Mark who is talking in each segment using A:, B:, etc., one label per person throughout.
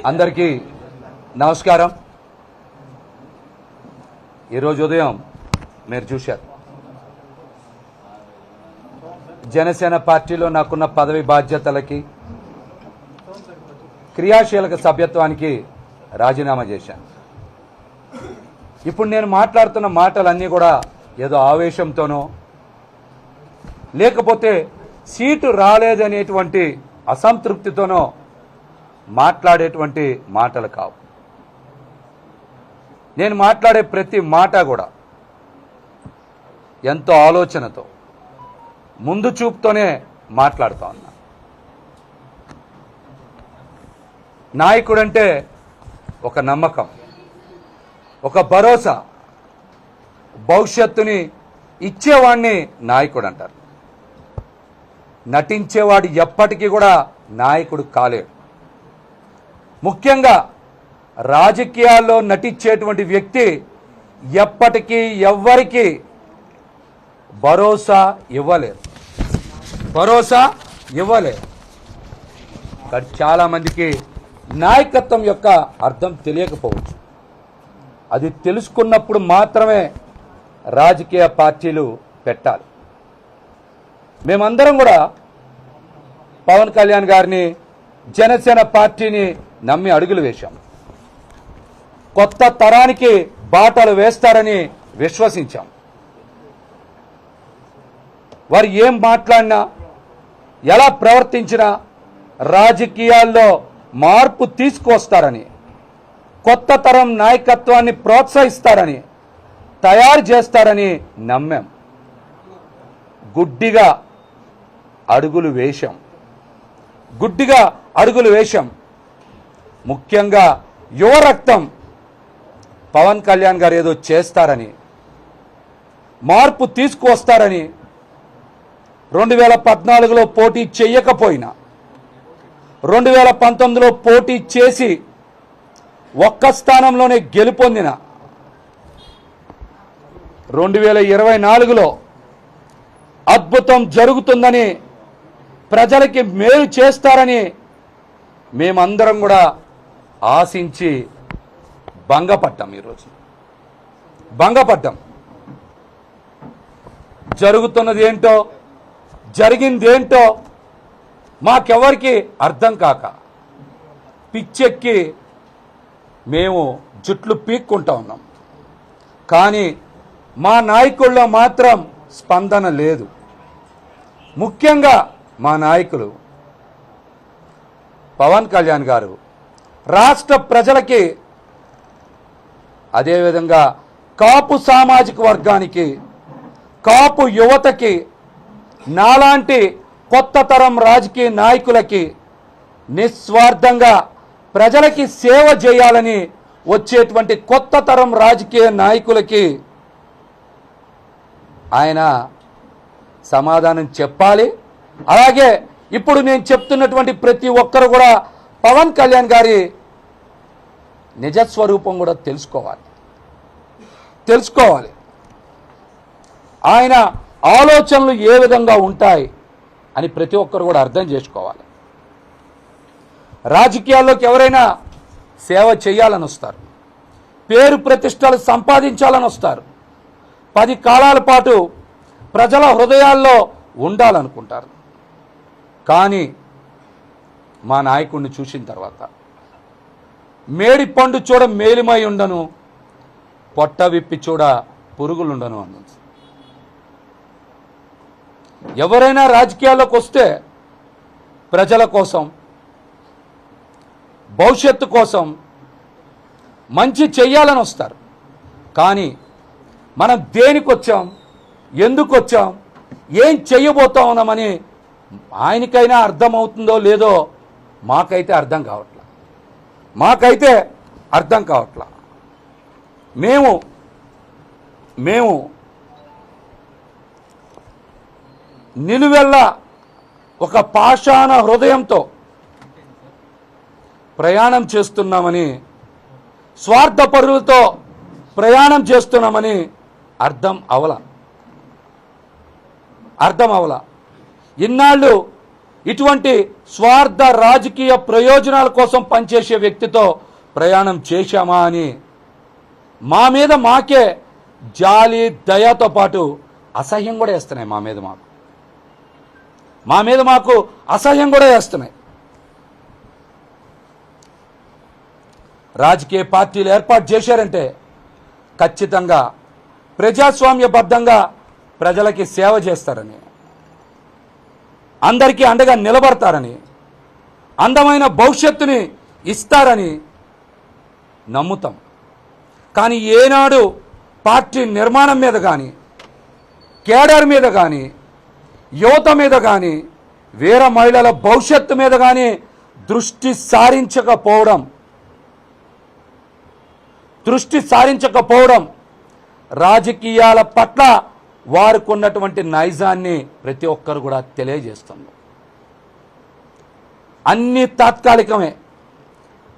A: అందరికీ నమస్కారం. ఈరోజు ఉదయం మీరు చూశారు. జనసేన పార్టీలో నాకున్న పదవి బాధ్యతలకి క్రియాశీలక సభ్యత్వానికి రాజీనామా చేశాను. ఇప్పుడు నేను మాట్లాడుతున్న మాటలన్నీ కూడా ఏదో ఆవేశంతోనో లేకపోతే సీటు రాలేదనేటువంటి అసంతృప్తితోనో మాట్లాడేటువంటి మాటలు కావు. నేను మాట్లాడే ప్రతి మాట కూడా ఎంతో ఆలోచనతో ముందు చూపుతోనే మాట్లాడుతా ఉన్నా. నాయకుడంటే ఒక నమ్మకం ఒక భరోసా భవిష్యత్తుని ఇచ్చేవాడిని నాయకుడు అంటారు నటించేవాడు ఎప్పటికీ కూడా నాయకుడు కాలేడు. ముఖ్యంగా రాజకీయాల్లో నటించేటువంటి వ్యక్తి ఎప్పటికీ ఎవ్వరికీ భరోసా ఇవ్వలేరు భరోసా ఇవ్వలేరు కానీ చాలామందికి నాయకత్వం యొక్క అర్థం తెలియకపోవచ్చు. అది తెలుసుకున్నప్పుడు మాత్రమే రాజకీయ పార్టీలు పెట్టాలి. మేమందరం కూడా పవన్ కళ్యాణ్ గారిని జనసేన పార్టీని నమ్మి అడుగులు వేశాం. కొత్త తరానికి బాటలు వేస్తారని విశ్వసించాం. వారు ఏం మాట్లాడినా ఎలా ప్రవర్తించినా రాజకీయాల్లో మార్పు తీసుకొస్తారని కొత్త తరం నాయకత్వాన్ని ప్రోత్సహిస్తారని తయారు చేస్తారని నమ్మాం. గుడ్డిగా అడుగులు వేశాం. గుడ్డిగా అడుగులు వేశాం. ముఖ్యంగా యువ రక్తం. పవన్ కళ్యాణ్ గారు ఏదో చేస్తారని మార్పు తీసుకువస్తారని రెండు వేల పద్నాలుగులో పోటీ చేయకపోయినా రెండు వేల పంతొమ్మిదిలో పోటీ చేసి ఒక్క స్థానంలోనే గెలుపొందిన రెండు వేల ఇరవై నాలుగులో అద్భుతం జరుగుతుందని ప్రజలకి మేలు చేస్తారని మేమందరం కూడా ఆశించి భంగపడ్డాం ఈరోజు. భంగపడ్డాం. జరుగుతున్నది ఏంటో జరిగిందేంటో మాకెవరికి అర్థం కాక పిచ్చెక్కి మేము జుట్లు పీక్కుంటా ఉన్నాం. కానీ మా నాయకుల్లో మాత్రం స్పందన లేదు. ముఖ్యంగా మా నాయకులు పవన్ కళ్యాణ్ గారు రాష్ట్ర ప్రజలకి అదేవిధంగా కాపు సామాజిక వర్గానికి కాపు యువతకి నాలాంటి కొత్త తరం రాజకీయ నాయకులకి నిస్వార్థంగా ప్రజలకి సేవ చేయాలని వచ్చేటువంటి కొత్త తరం రాజకీయ నాయకులకి ఆయన సమాధానం చెప్పాలి. అలాగే ఇప్పుడు నేను చెప్తున్నటువంటి ప్రతి ఒక్కరు కూడా పవన్ కళ్యాణ్ గారి నిజస్వరూపం కూడా తెలుసుకోవాలి. తెలుసుకోవాలి. ఆయన ఆలోచనలు ఏ విధంగా ఉంటాయి అని ప్రతి ఒక్కరు కూడా అర్థం చేసుకోవాలి. రాజకీయాల్లోకి ఎవరైనా సేవ చేయాలని వస్తారు. పేరు ప్రతిష్టలు సంపాదించాలని వస్తారు. పది కాలాల పాటు ప్రజల హృదయాల్లో ఉండాలనుకుంటారు. కానీ మా నాయకుడిని చూసిన తర్వాత మేడి పండు చూడ మేలిమై ఉండను పొట్ట విప్పి చూడ పురుగులుండను అన్నది ఎవరైనా రాజకీయాల్లోకి వస్తే ప్రజల కోసం భవిష్యత్తు కోసం మంచి చెయ్యాలని వస్తారు. కానీ మనం దేనికి వచ్చాం ఎందుకు వచ్చాం ఏం చెయ్యబోతా ఉన్నామని ఆయనకైనా అర్థమవుతుందో లేదో మాకైతే అర్థం కావట్లా. మాకైతే అర్థం కావట్లా. మేము మేము నిలువెల్ల ఒక పాషాణ హృదయంతో ప్రయాణం చేస్తున్నామని స్వార్థపరులతో ప్రయాణం చేస్తున్నామని అర్థం అవల. అర్థం అవలా. ఇన్నాళ్ళు ఇటువంటి స్వార్థ రాజకీయ ప్రయోజనాల కోసం పనిచేసే వ్యక్తితో ప్రయాణం చేశామా అని మా మీద మాకే జాలి దయతో పాటు అసహ్యం కూడా వేస్తున్నాయి మా మీద మాకు. మా మీద మాకు అసహ్యం కూడా వేస్తున్నాయి. రాజకీయ పార్టీలు ఏర్పాటు చేశారంటే ఖచ్చితంగా ప్రజాస్వామ్యబద్ధంగా ప్రజలకి సేవ చేస్తారని. అందరికీ అండగా నిలబడతారని అందమైన భవిష్యత్తుని ఇస్తారని నమ్ముతాం. కానీ ఏనాడు పార్టీ నిర్మాణం మీద కానీ కేడర్ మీద కానీ యువత మీద కానీ వీర మహిళల భవిష్యత్తు మీద కానీ దృష్టి సారించకపోవడం దృష్టి సారించకపోవడం రాజకీయాల పట్ల వారికి ఉన్నటువంటి నైజాన్ని ప్రతి ఒక్కరు కూడా తెలియజేస్తుంది అన్ని తాత్కాలికమే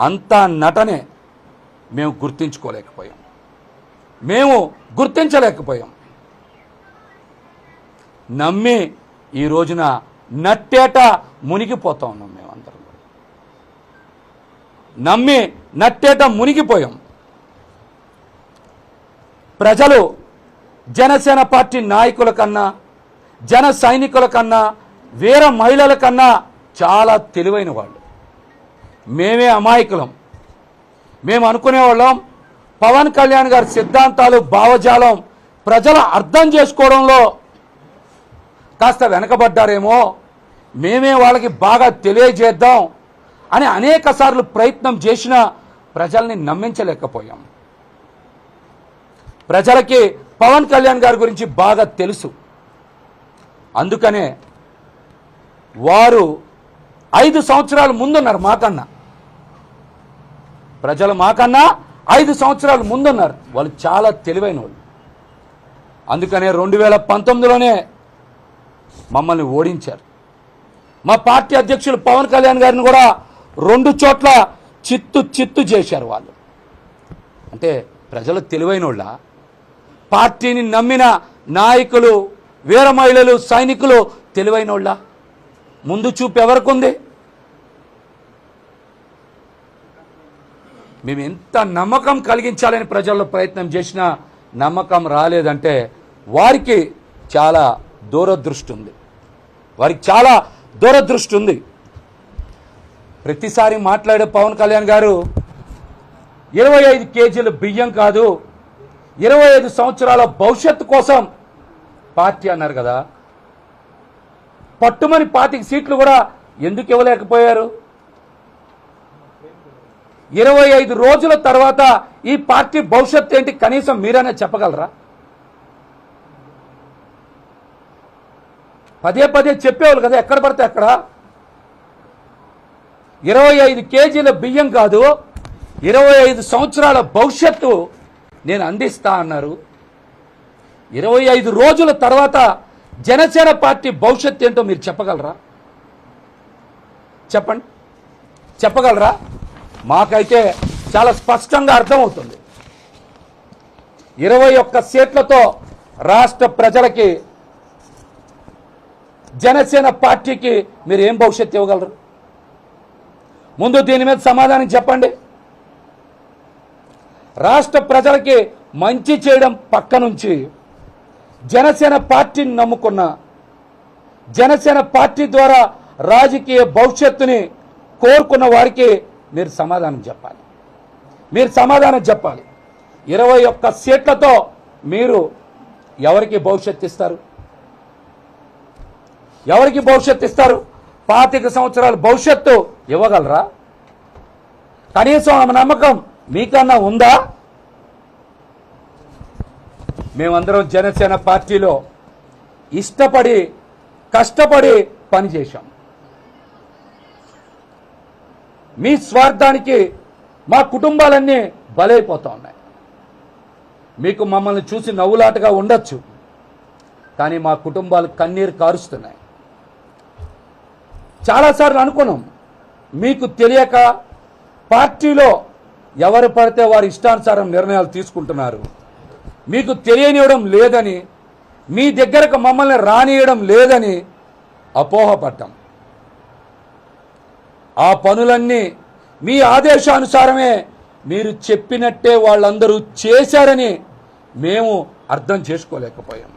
A: అంతా నటనే మేము గుర్తించుకోలేకపోయాం. మేము గుర్తించలేకపోయాం. నమ్మి ఈ రోజున నట్టేట మునిగిపోతా ఉన్నాం మేమందరం నమ్మి నట్టేట మునిగిపోయాం. ప్రజలు జనసేన పార్టీ నాయకుల కన్నా జన సైనికుల కన్నా వీర మహిళల కన్నా చాలా తెలివైన వాళ్ళు. మేమే అమాయకులం. మేము అనుకునేవాళ్ళం పవన్ కళ్యాణ్ గారి సిద్ధాంతాలు భావజాలం ప్రజలు అర్థం చేసుకోవడంలో కాస్త వెనకబడ్డారేమో మేమే వాళ్ళకి బాగా తెలియజేద్దాం అని అనేక సార్లు ప్రయత్నం చేసినా ప్రజల్ని నమ్మించలేకపోయాం. ప్రజలకి పవన్ కళ్యాణ్ గారి గురించి బాగా తెలుసు. అందుకనే వారు ఐదు సంవత్సరాల ముందున్నారు మాకన్నా. ప్రజలు మాకన్నా ఐదు సంవత్సరాలు ముందున్నారు. వాళ్ళు చాలా తెలివైన వాళ్ళు అందుకనే రెండు వేల పంతొమ్మిదిలోనే మమ్మల్ని ఓడించారు. మా పార్టీ అధ్యక్షులు పవన్ కళ్యాణ్ గారిని కూడా రెండు చోట్ల చిత్తు చిత్తు చేశారు వాళ్ళు. అంటే ప్రజలు తెలివైన వాళ్ళ పార్టీని నమ్మిన నాయకులు వీర మహిళలు సైనికులు తెలివైన వాళ్ళ ముందు చూపు ఎవరికుంది? మేము ఎంత నమ్మకం కలిగించాలని ప్రజల్లో ప్రయత్నం చేసినా నమ్మకం రాలేదంటే వారికి చాలా దూరదృష్టి ఉంది. వారికి చాలా దూరదృష్టి ఉంది. ప్రతిసారి మాట్లాడే పవన్ కళ్యాణ్ గారు ఇరవై ఐదు కేజీల బియ్యం కాదు ఇరవై ఐదు సంవత్సరాల భవిష్యత్తు కోసం పార్టీ అన్నారు కదా. పట్టుమని పాతిక సీట్లు కూడా ఎందుకు ఇవ్వలేకపోయారు? ఇరవై ఐదు రోజుల తర్వాత ఈ పార్టీ భవిష్యత్తు ఏంటి కనీసం మీరైనా చెప్పగలరా? పదే పదే చెప్పేవాళ్ళు కదా ఎక్కడ పడితే అక్కడ. ఇరవై ఐదు కేజీల బియ్యం కాదు ఇరవై ఐదు సంవత్సరాల భవిష్యత్తు నేను అందిస్తా అన్నారు. ఇరవై ఐదు రోజుల తర్వాత జనసేన పార్టీ భవిష్యత్తు ఏంటో మీరు చెప్పగలరా? చెప్పండి. చెప్పగలరా? మాకైతే చాలా స్పష్టంగా అర్థమవుతుంది. ఇరవై ఒక్క సీట్లతో రాష్ట్ర ప్రజలకి జనసేన పార్టీకి మీరు ఏం భవిష్యత్తు ఇవ్వగలరు? ముందు దీని మీద సమాధానం చెప్పండి. రాష్ట్ర ప్రజలకి మంచి చేయడం పక్క నుంచి జనసేన పార్టీని నమ్ముకున్న జనసేన పార్టీ ద్వారా రాజకీయ భవిష్యత్తుని కోరుకున్న వారికి మీరు సమాధానం చెప్పాలి. మీరు సమాధానం చెప్పాలి. ఇరవై ఒక్క సీట్లతో మీరు ఎవరికి భవిష్యత్తు ఇస్తారు? ఎవరికి భవిష్యత్తు ఇస్తారు? పాతిక సంవత్సరాల భవిష్యత్తు ఇవ్వగలరా? కనీసం ఆమె నమ్మకం మీకన్నా ఉందా? మేమందరం జనసేన పార్టీలో ఇష్టపడి కష్టపడి పనిచేశాం. మీ స్వార్థానికి మా కుటుంబాలన్నీ బలైపోతా ఉన్నాయి. మీకు మమ్మల్ని చూసి నవ్వులాటగా ఉండొచ్చు కానీ మా కుటుంబాలు కన్నీరు కారుస్తున్నాయి. చాలాసార్లు అనుకున్నాం మీకు తెలియక పార్టీలో ఎవరు పడితే వారి ఇష్టానుసారం నిర్ణయాలు తీసుకుంటున్నారు. మీకు తెలియనివ్వడం లేదని మీ దగ్గరకు మమ్మల్ని రానియడం లేదని అపోహపడ్డాం. ఆ పనులన్నీ మీ ఆదేశానుసారమే మీరు చెప్పినట్టే వాళ్ళందరూ చేశారని మేము అర్థం చేసుకోలేకపోయాం.